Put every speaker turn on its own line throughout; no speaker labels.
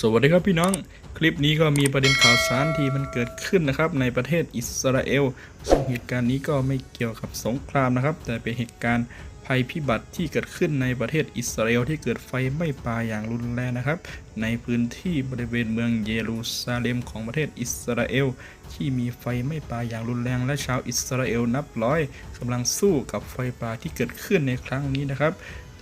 สวัสดีครับพี่น้อง คลิปนี้ก็มีประเด็นข่าวสารที่มันเกิดขึ้นนะครับ ในประเทศอิสราเอลซึ่งเหตุการณ์นี้ก็ไม่เกี่ยวกับสงครามนะครับ แต่เป็นเหตุการณ์ภัยพิบัติที่เกิดขึ้นในประเทศอิสราเอลที่เกิดไฟไหม้ป่าอย่างรุนแรงนะครับ ในพื้นที่บริเวณเมืองเยรูซาเล็มของประเทศอิสราเอล ที่มีไฟไหม้ป่าอย่างรุนแรงและชาวอิสราเอลนับร้อยกำลังสู้กับไฟป่าที่เกิดขึ้นในครั้งนี้นะครับ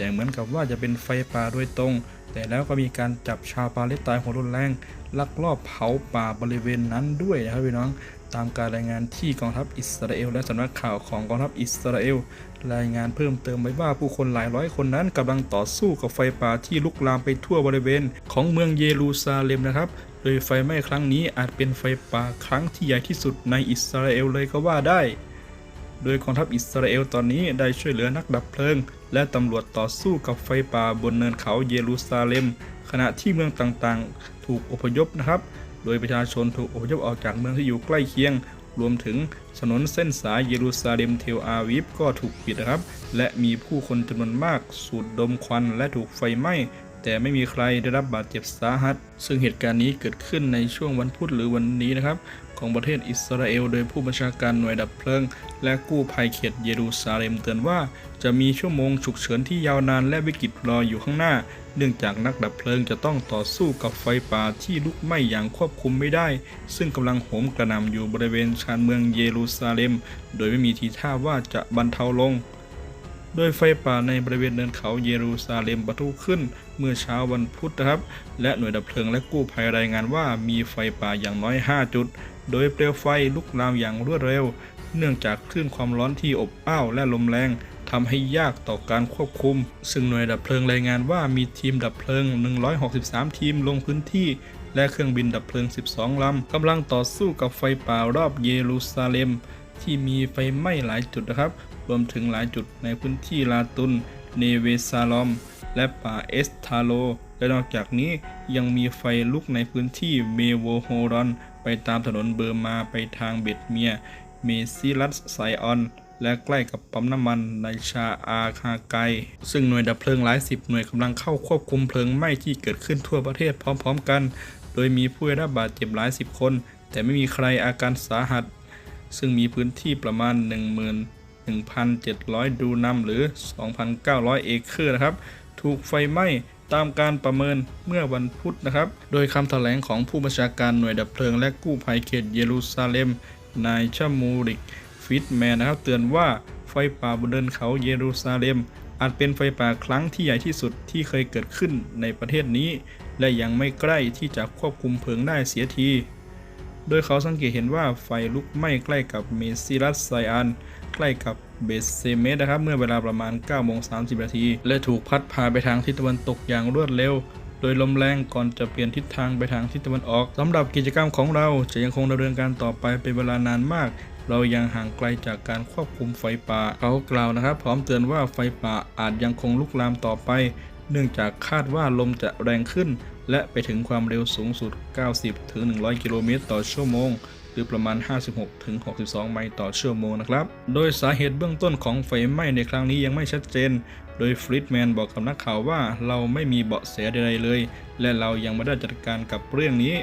แต่เหมือนกับว่าจะเป็นไฟป่าโดยตรง แต่แล้วก็มีการจับชาวปาเลสไตน์หัวรุนแรงลักลอบเผาป่าบริเวณนั้นด้วยนะครับพี่น้องตามการรายงานที่กองทัพอิสราเอล และสำนักข่าวของกองทัพอิสราเอล รายงานเพิ่มเติมไว้ว่าผู้คนหลายร้อยคนนั้นกำลังต่อสู้กับไฟป่าที่ลุกลามไปทั่วบริเวณ ของเมืองเยรูซาเล็มนะครับ โดยไฟไหม้ครั้งนี้อาจเป็นไฟป่าครั้งที่ใหญ่ที่สุดในอิสราเอลเลยก็ว่าได้ โดยกองทัพอิสราเอลตอนนี้ได้ช่วยเหลือนักดับเพลิง และตำรวจต่อสู้กับไฟป่าบนเนินเขาเยรูซาเล็ม ขณะที่เมืองต่างๆ ถูกอพยพนะครับ โดยประชาชนถูกอพยพออกจากเมืองที่อยู่ใกล้เคียง รวมถึงถนนเส้นสายเยรูซาเล็มเทลอาวิฟก็ถูกปิดนะครับ และมีผู้คนจำนวนมากสูดดมควันและถูกไฟไหม้แต่ไม่มีใครได้รับบาดเจ็บสาหัส ซึ่งเหตุการณ์นี้เกิดขึ้นในช่วงวันพุธหรือวันนี้นะครับ ของประเทศอิสราเอล โดยผู้บัญชาการหน่วยดับเพลิง และกู้ภัยเขตเยรูซาเล็มเตือนว่า จะมีชั่วโมงฉุกเฉินที่ยาวนานและวิกฤตรออยู่ข้างหน้า เนื่องจากนักดับเพลิงจะต้องต่อสู้กับไฟป่าที่ลุกไหม้อย่างควบคุมไม่ได้ ซึ่งกำลังโหมกระหน่ำอยู่บริเวณชานเมืองเยรูซาเล็ม โดยไม่มีทีท่าว่าจะบรรเทาลง โดยไฟป่าในบริเวณเนินเขาเยรูซาเล็มปะทุขึ้นเมื่อเช้าวันพุธนะครับ และหน่วยดับเพลิงและกู้ภัยรายงานว่ามีไฟป่าอย่างน้อย 5 จุด โดยเปลวไฟลุกลามอย่างรวดเร็ว เนื่องจากคลื่นความร้อนที่อบอ้าวและลมแรงทำให้ยากต่อการควบคุม ซึ่งหน่วยดับเพลิงรายงานว่ามีทีมดับเพลิง 163 ทีมลงพื้นที่ และเครื่องบินดับเพลิง 12 ลำกำลังต่อสู้กับไฟป่ารอบเยรูซาเล็ม ที่มีไฟไหม้หลายจุดนะครับ วมถึงหลายจุดในพื้นที่ลาตุน เนเวซาลอม และป่าเอสทาโล และนอกจากนี้ยังมีไฟลุกในพื้นที่เมโวโฮรอน ไปตามถนนเบอร์มาไปทางเบตเมีย เมซิลัสไซออนและใกล้กับปั๊มน้ำมันในชาอาคาไก ซึ่งหน่วยดับเพลิงหลายสิบหน่วยกำลังเข้าควบคุมเพลิงไหม้ที่เกิดขึ้นทั่วประเทศพร้อมๆกัน โดยมีผู้ได้รับบาดเจ็บหลายสิบคน แต่ไม่มีใครอาการสาหัส ซึ่งมีพื้นที่ประมาณ 1,700 ดูนัมหรือ 2,900 เอเคอร์นะครับ ถูกไฟไหม้ตามการประเมินเมื่อวันพุธนะครับ โดยคำแถลงของผู้บัญชาการหน่วยดับเพลิงและกู้ภัยเขตเยรูซาเล็ม นายชมูริก ฟิตแมนนะครับ เตือนว่าไฟป่าบนเดินเขาเยรูซาเล็ม อาจเป็นไฟป่าครั้งที่ใหญ่ที่สุดที่เคยเกิดขึ้นในประเทศนี้ และยังไม่ใกล้ที่จะควบคุมเพลิงได้เสียที โดยเขาสังเกตเห็นว่าไฟลุกไหม้ใกล้กับเมซิลัสไซอัน ใกล้กับเบสเซเมสนะครับ เมื่อเวลาประมาณ9โมง30นาที และถูกพัดพาไปทางทิศตะวันตกอย่างรวดเร็ว โดยลมแรงก่อนจะเปลี่ยนทิศทางไปทางทิศตะวันออกสำหรับกิจกรรมของเราจะยังคงดำเนินการต่อไปเป็นเวลานานมากเรายังห่างไกลจากการควบคุมไฟป่า เขากล่าวนะครับ พร้อมเตือนว่าไฟป่าอาจยังคงลุกลามต่อไป เนื่องจากคาดว่าลมจะแรงขึ้น และไปถึงความเร็วสูงสุด 90-100 กิโลเมตรต่อชั่วโมง หรือประมาณ 56-62 ไมล์ต่อชั่วโมงนะครับ โดยสาเหตุเบื้องต้นของไฟไหม้ในครั้งนี้ยังไม่ชัดเจน โดยฟริดแมนบอกกับนักข่าวว่าเราไม่มีเบาะแสใดๆเลย และเรายังไม่ได้จัดการกับเรื่องนี้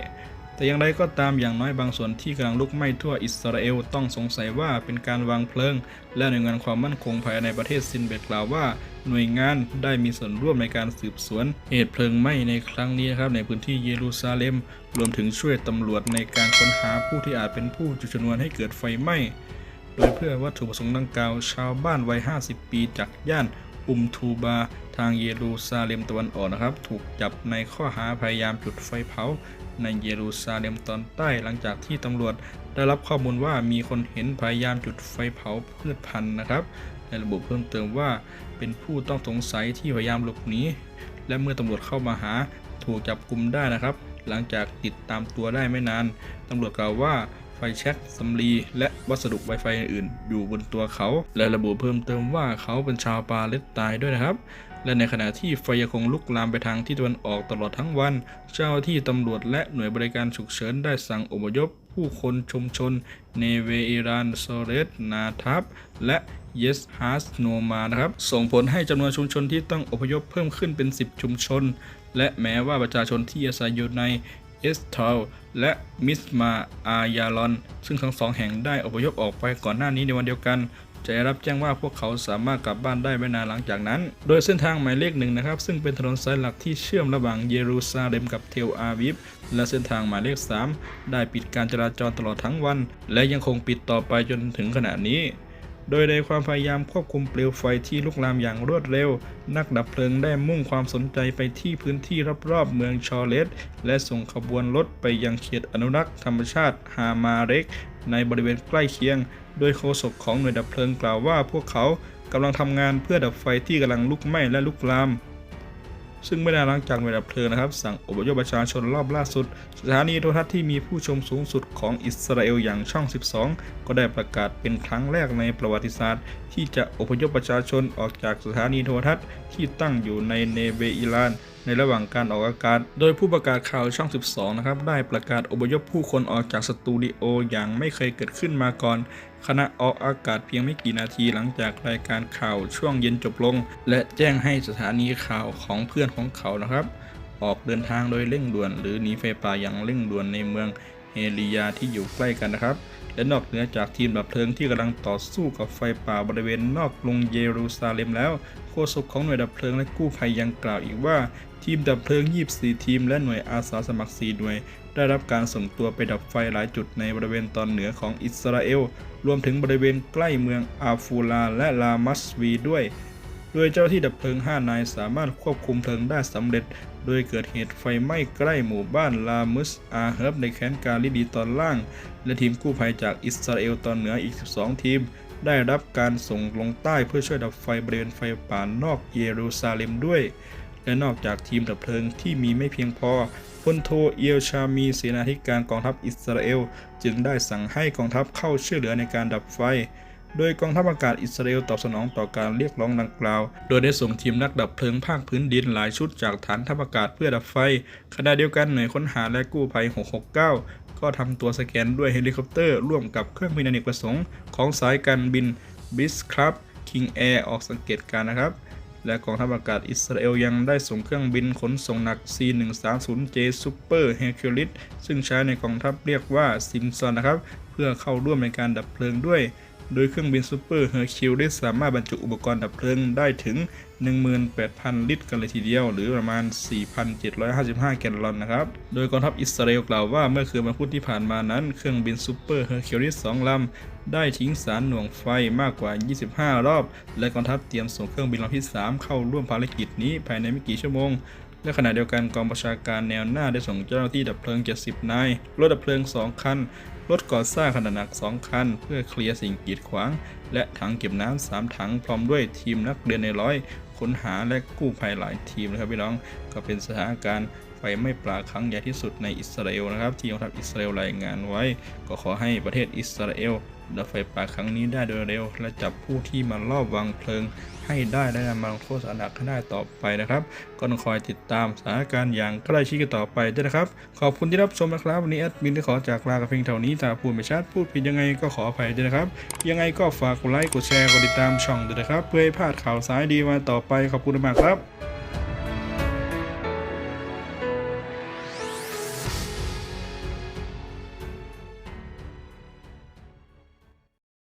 แต่อย่างไรก็ตามอย่างน้อยบางส่วนที่กำลังลุกไหม้ทั่วอิสราเอลต้องสงสัยว่าเป็นการวางเพลิง และหน่วยงานความมั่นคงภายในประเทศซินเบตกล่าวว่า หน่วยงานได้มีส่วนร่วมในการสืบสวนเหตุเพลิงไหม้ในครั้งนี้นะครับในพื้นที่เยรูซาเล็ม รวมถึงช่วยตำรวจในการค้นหาผู้ที่อาจเป็นผู้จุดชนวนให้เกิดไฟไหม้โดยเพื่อวัตถุประสงค์ดังกล่าว ชาวบ้านวัย 50 ปีจากย่านอุมทูบา ทางเยรูซาเล็มตะวันออกนะครับ ถูกจับในข้อหาพยายามจุดไฟเผา ในเยรูซาเล็มตอนใต้หลังจากที่ตำรวจได้รับข้อมูลว่ามีคนเห็นพยายามจุดไฟเผาพืชพันธุ์นะครับและระบุเพิ่มเติมว่าเป็นผู้ต้องสงสัยที่พยายามหลบหนีและเมื่อตำรวจเข้ามาหาถูกจับกลุมได้นะครับ หลังจากติดตามตัวได้ไม่นานตำรวจกล่าวว่าไฟแช็กสำลีและวัสดุไวไฟอื่นๆอยู่บนตัวเขา และระบุเพิ่มเติมว่าเขาเป็นชาวปาเลสไตน์ด้วยนะครับ และในขณะที่ไฟยังคงลุกลามไปทางที่ตะวันออกตลอดทั้งวัน เจ้าที่ตำรวจและหน่วยบริการฉุกเฉินได้สั่งอพยพผู้คนชุมชน เนเวอิรานโซเรสนาทับและเยสฮาสโนมานะครับ ส่งผลให้จำนวนชุมชนที่ต้องอพยพเพิ่มขึ้นเป็น 10 ชุมชน และแม้ว่าประชาชนที่อาศัยอยู่ในเอสทอลและมิสมาอายาลอน ซึ่งทั้งสองแห่งได้อพยพออกไปก่อนหน้านี้ในวันเดียวกัน จะได้รับแจ้งว่าพวกเขาสามารถกลับบ้านได้ไม่นานหลังจากนั้น โดยเส้นทางหมายเลขหนึ่งนะครับ ซึ่งเป็นถนนสายหลักที่เชื่อมระหว่างเยรูซาเล็มกับเทลอาวิฟและเส้นทางหมายเลข 3 ได้ปิดการจราจรตลอดทั้งวัน และยังคงปิดต่อไปจนถึงขณะนี้ โดยในความพยายามควบคุมเปลวไฟที่ลุกลามอย่างรวดเร็ว นักดับเพลิงได้มุ่งความสนใจไปที่พื้นที่รอบๆเมืองชอเลสและส่งขบวนรถไปยังเขตอนุรักษ์ธรรมชาติฮามาเร็ก ในบริเวณใกล้เคียง โดยโฆษกของหน่วยดับเพลิงกล่าวว่าพวกเขากำลังทำงานเพื่อดับไฟที่กำลังลุกไหม้และลุกลาม ซึ่งไม่นานหลังจากหน่วยดับเพลิงนะครับ สั่งอพยพประชาชนรอบล่าสุด สถานีโทรทัศน์ที่มีผู้ชมสูงสุดของอิสราเอลอย่างช่อง 12 ก็ได้ประกาศเป็นครั้งแรกในประวัติศาสตร์ ที่จะอพยพประชาชนออกจากสถานีโทรทัศน์ที่ตั้งอยู่ในเนเวอิลาน ในระหว่างการออกอากาศ โดยผู้ประกาศข่าวช่อง 12 นะครับ ได้ประกาศอพยพผู้คนออกจากสตูดิโออย่างไม่เคยเกิดขึ้นมาก่อนขณะออกอากาศเพียงไม่กี่นาทีหลังจากรายการข่าวช่วงเย็นจบลง และแจ้งให้สถานีข่าวของเพื่อนของเขานะครับ ออกเดินทางโดยเร่งด่วน หรือหนีไฟป่าอย่างเร่งด่วนในเมืองเฮลียาที่อยู่ใกล้กันนะครับ และนอกเหนือจากทีมดับเพลิงที่กำลังต่อสู้กับไฟป่าบริเวณนอกกรุงเยรูซาเล็มแล้วโฆษกของหน่วยดับเพลิงและกู้ภัยยังกล่าวอีกว่า ทีมดับเพลิง 24 ทีม และหน่วยอาสาสมัคร 4 หน่วย ได้รับการส่งตัวไปดับไฟหลายจุดในบริเวณตอนเหนือของอิสราเอล รวมถึงบริเวณใกล้เมืองอาฟูลาและลามัสวีด้วย โดยเจ้าหน้าที่ดับเพลิง 5 นายสามารถควบคุมเพลิงได้สำเร็จ โดยเกิดเหตุไฟไหม้ใกล้หมู่บ้านลามุสอาเฮิบในแคว้นกาลิดีตอนล่าง และทีมกู้ภัยจากอิสราเอลตอนเหนืออีก 12 ทีมได้รับการส่งลงใต้เพื่อช่วยดับไฟบริเวณไฟป่านอกเยรูซาเล็มด้วย และนอกจากทีมดับเพลิงที่มีไม่เพียงพอพลโทเอียลชามีเสนาธิการกองทัพอิสราเอล จึงได้สั่งให้กองทัพเข้าช่วยเหลือในการดับไฟโดยกองทัพอากาศอิสราเอลตอบสนองต่อการเรียกร้องดังกล่าว โดยได้ส่งทีมนักดับเพลิงภาคพื้นดินหลายชุดจากฐานทัพอากาศเพื่อดับไฟ ขณะเดียวกันหน่วยค้นหาและกู้ภัย 669 ก็ทำตัวสแกนด้วยเฮลิคอปเตอร์ ร่วมกับเครื่องบินอเนกประสงค์ของสายการบินบิสครับคิงแอร์ออกสังเกตการนะครับ และกองทัพอากาศอิสราเอลยังได้ส่งเครื่องบินขนส่งหนัก C-130J Super Hercules ซึ่งใช้ในกองทัพเรียกว่าซิมซอนนะครับ เพื่อเข้าร่วมในการดับเพลิงด้วย โดยเครื่องบินซูเปอร์เฮอร์คิวได้สามารถบรรจุอุปกรณ์ดับเพลิงได้ถึง 18,000 ลิตรกันเลยทีเดียว หรือประมาณ 4,755 แกลลอนนะครับ โดยกองทัพอิสราเอลกล่าวว่าเมื่อคืนวันพุธที่ผ่านมานั้น เครื่องบินซูเปอร์เฮอร์คิวลิส2ลำ ได้ทิ้งสารหน่วงไฟมากกว่า 25 รอบ และกองทัพเตรียมส่งเครื่องบินลำที่ 3 เข้าร่วมภารกิจนี้ภายในไม่กี่ชั่วโมงและขณะเดียวกันกองประชาการแนวหน้าได้ส่งเจ้าหน้าที่ดับเพลิง 70 นาย รถดับเพลิง 2 คัน รถก่อสร้างขนาดหนัก 2 คัน เพื่อเคลียร์สิ่งกีดขวาง และถังเก็บน้ำ 3 ถังพร้อมด้วยทีมนักเรียนในร้อย ค้นหาและกู้ภัยหลายทีมนะครับพี่น้องก็เป็นสถานการณ์ไฟไหม้ปลาครั้งใหญ่ที่สุดในอิสราเอลนะครับที่กองทัพอิสราเอลรายงานไว้ ก็ขอให้ประเทศอิสราเอล ดับไฟป่าครั้งนี้ได้โดยเร็ว และจับผู้ที่มาลอบวางเพลิงให้ได้และนำมาลงโทษสาหนักให้ได้ต่อไปนะครับ ก็ต้องคอยติดตามสถานการณ์อย่างใกล้ชิดกันต่อไปด้วยนะครับ ขอบคุณที่รับชมนะครับ วันนี้แอดมินได้ขอจากลากับเพียงเท่านี้ถ้าพูดไม่ชัดพูดผิดยังไงก็ขออภัยด้วยนะครับ ยังไงก็ฝากกดไลค์กดแชร์กดติดตามช่องด้วยนะครับ เพื่อให้พลาดข่าวสายดีมาต่อไปขอบคุณมากครับ